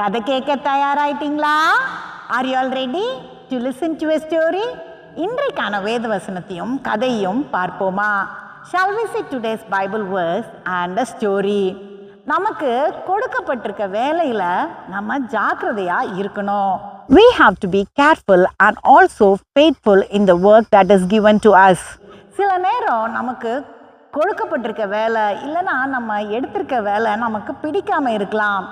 கதை கேட்க தயாராயிட்டீங்களா? Are you all ready to listen to a story இன்றைக்கான வேத வசனத்தையும் கதையும் பார்ப்போமா? Shall we see today's Bible verse and a story நமக்கு கொடுக்கப்பட்டிருக்க வேலையில் நம்ம ஜாக்கிரதையாக இருக்கணும். We have to be careful and also faithful in the work that is given to us சில நேரம் நமக்கு கொடுக்கப்பட்டிருக்க வேலை இல்லைன்னா நம்ம எடுத்திருக்க வேலை நமக்கு பிடிக்காமல் இருக்கலாம்.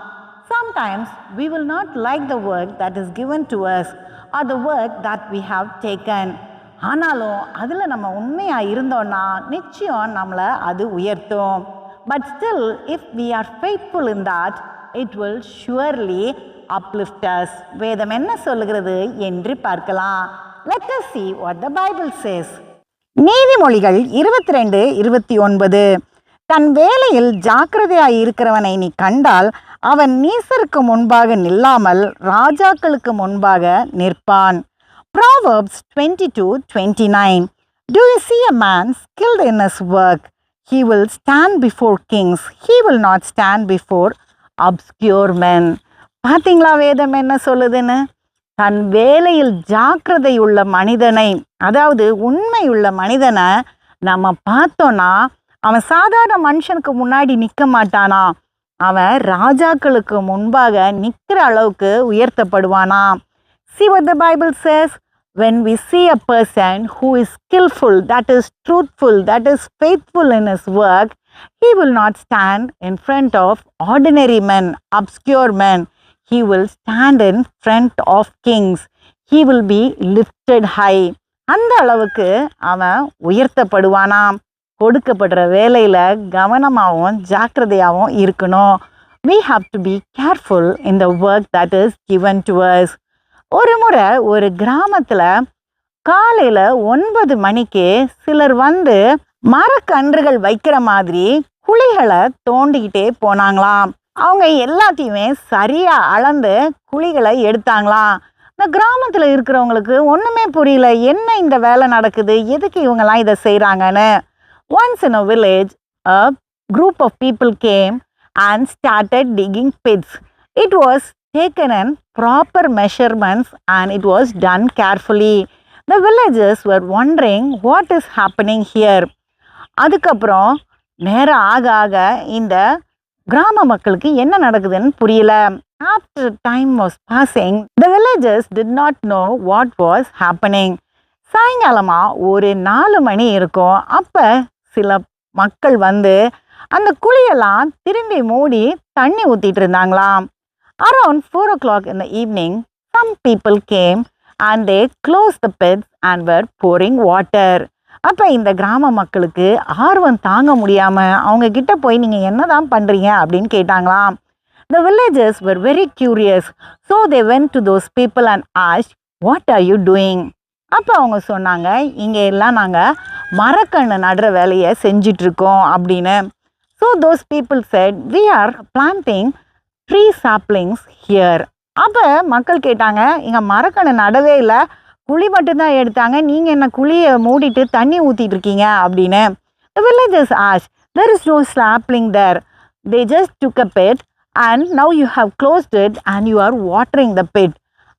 Sometimes we will not like the work that is given to us or the work that we have taken. ஆனாலும் அதில் நம்ம உண்மையாக இருந்தோன்னா நிச்சயம் நம்மளை அது உயர்த்தும் but still if we are faithful in that it will surely uplift us வேதம் என்ன சொல்லுகிறது என்று பார்க்கலாம் let us see what the Bible says நீதிமொழிகள் இருபத்தி ரெண்டு இருபத்தி ஒன்பது தன் வேலையில் ஜாக்கிரதையாக இருக்கிறவனை நீ கண்டால் அவன் நீசருக்கு முன்பாக நில்லாமல் ராஜாக்களுக்கு முன்பாக நிற்பான். Proverbs twenty two twenty nine do you see a man skilled in his work he will stand before kings he will not stand before obscure men பார்த்தீங்களா வேதம் என்ன சொல்லுதுன்னு? தன் வேலையில் ஜாக்கிரதை உள்ள மனிதனை அதாவது உண்மையுள்ள மனிதனை நம்ம பார்த்தோன்னா அவன் சாதாரண மனுஷனுக்கு முன்னாடி நிற்க மாட்டானா? அவன் ராஜாக்களுக்கு முன்பாக நிற்கிற அளவுக்கு உயர்த்தப்படுவானா see what the Bible says when we see a person who is skilful that is truthful that is faithful in his work he will not stand in front of ordinary men obscure men he will stand in front of kings he will be lifted high அந்த அளவுக்கு அவன் உயர்த்தப்படுவானாம் கொடுக்கப்படுற வேலையில் கவனமாகவும் ஜாக்கிரதையாகவும் இருக்கணும். We have to be careful இந்த work that is is given to ஒரு முறை ஒரு கிராமத்தில் காலையில் ஒன்பது மணிக்கு சிலர் வந்து மரக்கன்றுகள் வைக்கிற மாதிரி குழிகளை தோண்டிக்கிட்டே போனாங்களாம். அவங்க எல்லாத்தையுமே சரியாக அளந்து குழிகளை எடுத்தாங்களாம். இந்த கிராமத்தில் இருக்கிறவங்களுக்கு ஒன்றுமே புரியல. என்ன இந்த வேலை நடக்குது? எதுக்கு இவங்கெல்லாம் இதை செய்கிறாங்கன்னு once in a village a group of people came and started digging pits. It was taken in proper measurements and it was done carefully. The villagers were wondering what is happening here. அதுக்கப்புறம் நேரம் ஆக ஆக இந்த கிராம மக்களுக்கு என்ன நடக்குதுன்னு புரியல after time was passing the villagers did not know what was happening சாயங்காலமாக ஒரு நாலு மணி இருக்கும் அப்போ சில மக்கள் வந்து அந்த குழியெல்லாம் திரும்பி மூடி தண்ணி ஊற்றிட்டு இருந்தாங்களாம் அரவுண்ட் ஃபோர் ஓ கிளாக் இந்த evening some people came and they close the beds and were pouring water அப்போ இந்த கிராம மக்களுக்கு ஆர்வம் தாங்க முடியாமல் அவங்க கிட்ட போய் நீங்கள் என்ன தான் பண்ணுறீங்க அப்படின்னு கேட்டாங்களாம். The villages were very curious so they went to those people and ash what are you doing அப்போ அவங்க சொன்னாங்க இங்கே எல்லாம் நாங்கள் மரக்கன்று நடுற வேலையை செஞ்சிட்ருக்கோம் அப்படின்னு. So those people said we are planting tree saplings here அப்போ மக்கள் கேட்டாங்க இங்கே மரக்கன்று நடவே இல்லை. குழி மட்டும்தான் எடுத்தாங்க. நீங்கள் என்ன குழியை மூடிட்டு தண்ணி ஊற்றிட்டு இருக்கீங்க அப்படின்னு. The villagers ash there is no saplings there. They just took a bed and now you have closed it and you are watering the bed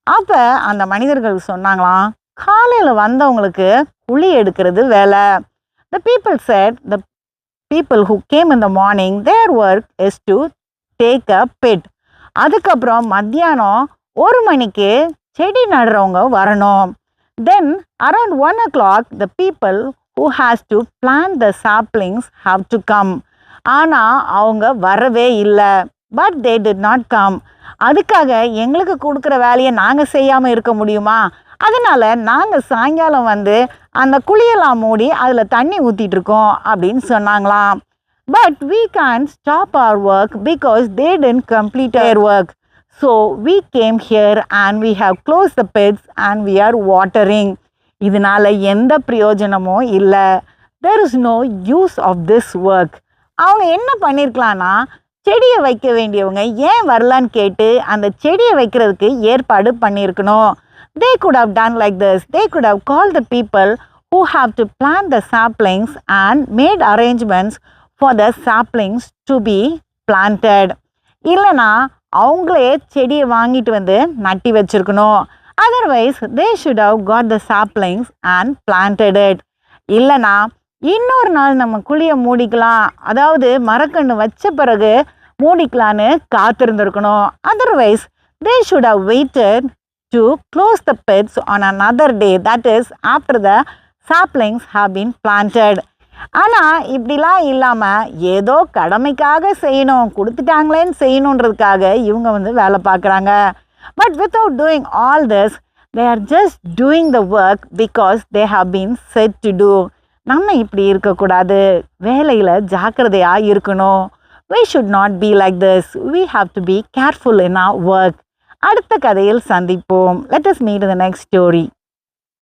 அப்போ அந்த மனிதர்கள் சொன்னாங்களாம் காலையில் வந்தவங்களுக்கு குழி எடுக்கிறது வேலை. The people said the people who came in the morning their work is to take a pit. அதுக்கப்புறம் மத்தியானம் ஒரு மணிக்கு செடி நடுறவங்க வரணும். Then around one o'clock the people who has to plant the saplings have to come ஆனால் அவங்க வரவே இல்லை. But they did not come அதுக்காக எங்களுக்கு கொடுக்குற வேலையை நாங்கள் செய்யாமல் இருக்க முடியுமா? அதனால் நாங்கள் சாயங்காலம் வந்து அந்த குழியெல்லாம் மூடி அதில் தண்ணி ஊற்றிட்டுருக்கோம் அப்படின்னு சொன்னாங்களாம். But we can stop our work because they didn't complete our work so we came here and we have close the beds and we are watering இதனால எந்த பிரயோஜனமும் இல்லை. There is no use of this work அவங்க என்ன பண்ணியிருக்கலாம்னா செடியை வைக்க வேண்டியவங்க ஏன் வரலான்னு கேட்டு அந்த செடியை வைக்கிறதுக்கு ஏற்பாடு பண்ணியிருக்கணும். They could have done like this they could have call the people who have to plant the saplings and made arrangements for the saplings to be planted இல்லைனா அவங்களே செடியை வாங்கிட்டு வந்து நட்டி வச்சிருக்கணும். Otherwise they should have got the saplings and planted it இல்லைனா இன்னொரு நாள் நம்ம குழியை மூடிக்கலாம். அதாவது மரக்கன்று வச்ச பிறகு மூடிக்கலான்னு காத்திருந்திருக்கணும். Otherwise they should have waited to close the beds on another day that is after the saplings have been planted ஆனால் இப்படிலாம் இல்லாமல் ஏதோ கடமைக்காக செய்யணும் கொடுத்துட்டாங்களேன்னு செய்யணுன்றதுக்காக இவங்க வந்து வேலை பார்க்குறாங்க. But without doing all this they are just doing the work because they have been said to do நம்ம இப்படி இருக்கக்கூடாது. வேலையில் ஜாக்கிரதையாக இருக்கணும். we should not be like this we have to be careful in our work அடுத்த கதையில் சந்திப்போம் let us meet in the next story